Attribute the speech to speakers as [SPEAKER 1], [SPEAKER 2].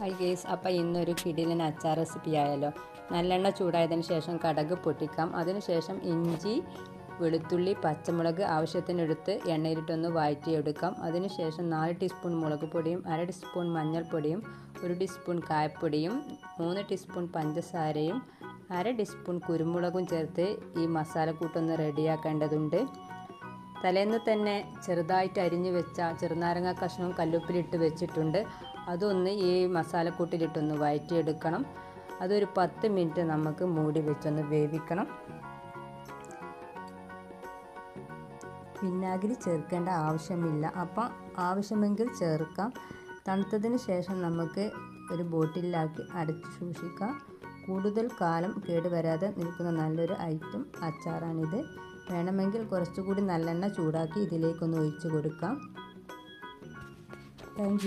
[SPEAKER 1] Hi guys അപ്പോൾ ഇന്നൊരു കിടിലിന് അച്ചാർ റെസിപ്പി ആയാലോ നല്ലെണ്ണ ചൂടായതിന് ശേഷം കടക് പൊട്ടിക്കാം. അതിനുശേഷം ഇഞ്ചി വെളുത്തുള്ളി പച്ചമുളക് ആവശ്യത്തിനെടുത്ത് എണ്ണയിലിട്ടൊന്ന് വഴറ്റിയെടുക്കാം. അതിനുശേഷം നാല് ടീസ്പൂൺ മുളക് പൊടിയും അര ടീസ്പൂൺ മഞ്ഞൾപ്പൊടിയും ഒരു ടീസ്പൂൺ കായപ്പൊടിയും മൂന്ന് ടീസ്പൂൺ പഞ്ചസാരയും അര ടീസ്പൂൺ കുരുമുളകും ചേർത്ത് ഈ മസാലക്കൂട്ടൊന്ന് റെഡിയാക്കേണ്ടതുണ്ട് തലേന്ന് തന്നെ ചെറുതായിട്ട് അരിഞ്ഞു വെച്ച ചെറുനാരങ്ങ കഷ്ണവും കല്ലുപ്പിലിട്ട് വെച്ചിട്ടുണ്ട്. അതൊന്ന് ഈ മസാലക്കൂട്ടിലിട്ടൊന്ന് വഴറ്റിയെടുക്കണം അതൊരു പത്ത് മിനിറ്റ് നമുക്ക് മൂടി വെച്ചൊന്ന് വേവിക്കണം. വിനാഗിരി ചേർക്കേണ്ട ആവശ്യമില്ല. അപ്പം ആവശ്യമെങ്കിൽ ചേർക്കാം. തണുത്തതിന് ശേഷം നമുക്ക് ഒരു ബോട്ടിലാക്കി അടച്ച് സൂക്ഷിക്കാം. കൂടുതൽ കാലം കേടുവരാതെ നിൽക്കുന്ന നല്ലൊരു ഐറ്റം അച്ചാറാണിത്. വേണമെങ്കിൽ കുറച്ചുകൂടി നല്ലെണ്ണ ചൂടാക്കി ഇതിലേക്കൊന്ന് ഒഴിച്ചു കൊടുക്കാം. താങ്ക്